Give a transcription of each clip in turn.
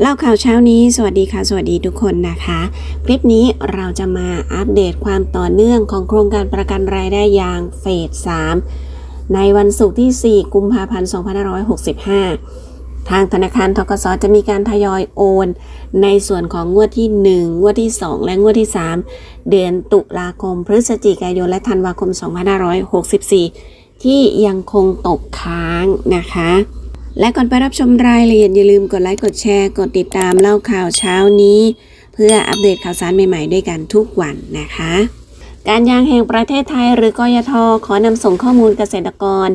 เล่าข่าวเช้านี้ สวัสดีค่ะ สวัสดีทุกคนนะคะ คลิปนี้เราจะมาอัปเดตความต่อเนื่องของโครงการประกันรายได้ยางเฟส 3 ในวันศุกร์ที่ 4 กุมภาพันธ์ 2565 ทางธนาคารทกสจะมีการทยอยโอน ในส่วนของงวดที่ 1 งวดที่ 2 และงวดที่ 3 เดือนตุลาคม พฤศจิกายน และธันวาคม 2564 ที่ยังคงตกค้างนะคะ และก่อนไปรับชมรายละเอียดอย่าลืมกดไลค์กดแชร์ กดติดตามเล่าข่าวเช้านี้ เพื่ออัปเดตข่าวสารใหม่ๆด้วยกันทุกวันนะคะ การยางแห่งประเทศไทยหรือกยทขอนำส่งข้อมูลเกษตรกร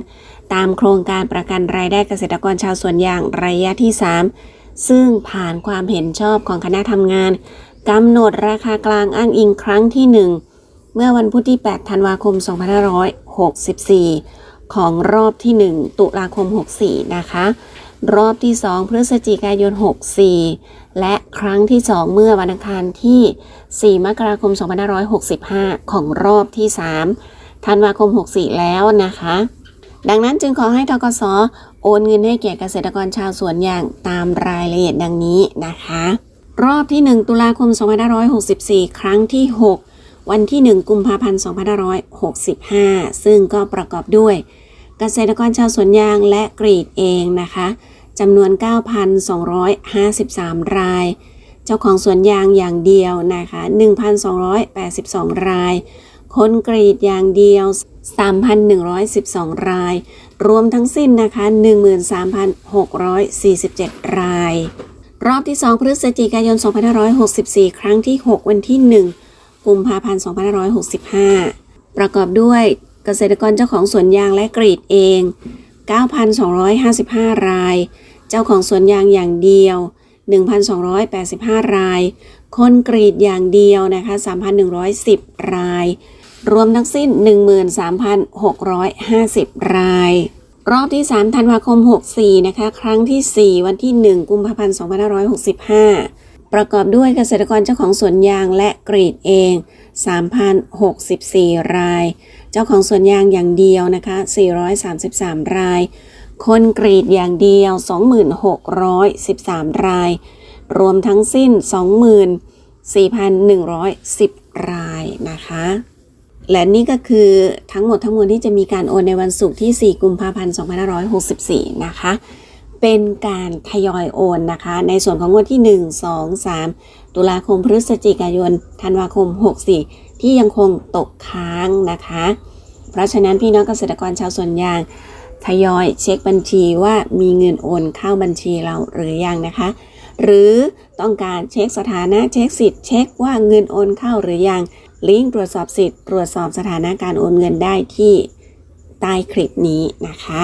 ตามโครงการประกันรายได้เกษตรกรชาวสวนยางระยะที่ 3 ซึ่งผ่านความเห็นชอบของคณะทำงานกำหนดราคากลางอ้างอิงครั้งที่ 1 เมื่อวันพุธที่ 8 ธันวาคม 2564 ของรอบที่ 1 ตุลาคม 64 นะคะ รอบที่ 2 พฤศจิกายน 64 และครั้งที่ 2 เมื่อวันอังคารที่ 4 มกราคม 2565 ของรอบที่ 3 ธันวาคม 64 แล้วนะคะ ดังนั้นจึงขอให้ทกสโอนเงินให้แก่เกษตรกรชาวสวนอย่างตามรายละเอียดดังนี้นะคะ รอบที่ 1 ตุลาคม 2564 ครั้งที่ 6 วันที่ 1 กุมภาพันธ์ 2565 ซึ่งก็ประกอบด้วย เกษตรกรชาวสวนยางและกรีดเองนะคะจำนวน 9,253 ราย เจ้าของสวนยางอย่างเดียวนะคะ 1,282 ราย คนกรีดอย่างเดียว 3,112 ราย รวมทั้งสิ้นนะคะ 13,647 ราย รอบที่ 2 พฤศจิกายน 2564 ครั้งที่ 6 วันที่ 1 กุมภาพันธ์ 2565 ประกอบด้วยเกษตรกรเจ้าของสวนยางและกรีดเอง 9,255 ราย เจ้าของสวนยางอย่างเดียว 1,285 ราย คนกรีดอย่างเดียวนะคะ 3,110 ราย รวมทั้งสิ้น 13,650 ราย รอบที่ 3 ธันวาคม 64 นะคะ ครั้งที่ 4 วันที่ 1 กุมภาพันธ์ 2565 ประกอบด้วยเกษตรกรเจ้าของสวนยางและกรีดเอง 3,064 ราย เจ้าของสวนยางอย่างเดียวนะคะ 433 ราย คนกรีดอย่างเดียว 2613 ราย รวมทั้งสิ้น 24,110 รายนะคะ และนี่ก็คือทั้งหมดทั้งมวลที่จะมีการโอนในวันศุกร์ที่ 4 กุมภาพันธ์ 2564 นะคะ เป็นการทยอยโอนนะคะ ในส่วนของงวดที่ 1 2 3 ตุลาคมพฤศจิกายนธันวาคม 64 ที่ยังคงตกค้างนะคะ เพราะฉะนั้นพี่น้องเกษตรกรชาวสวนยางทยอยเช็คบัญชีว่ามีเงินโอนเข้าบัญชีเราหรือยังนะคะ หรือต้องการเช็คสถานะเช็คสิทธิ์เช็คว่าเงินโอนเข้าหรือยัง ลิงก์ตรวจสอบสิทธิ์ตรวจสอบสถานะการโอนเงินได้ที่ใต้คลิปนี้นะคะ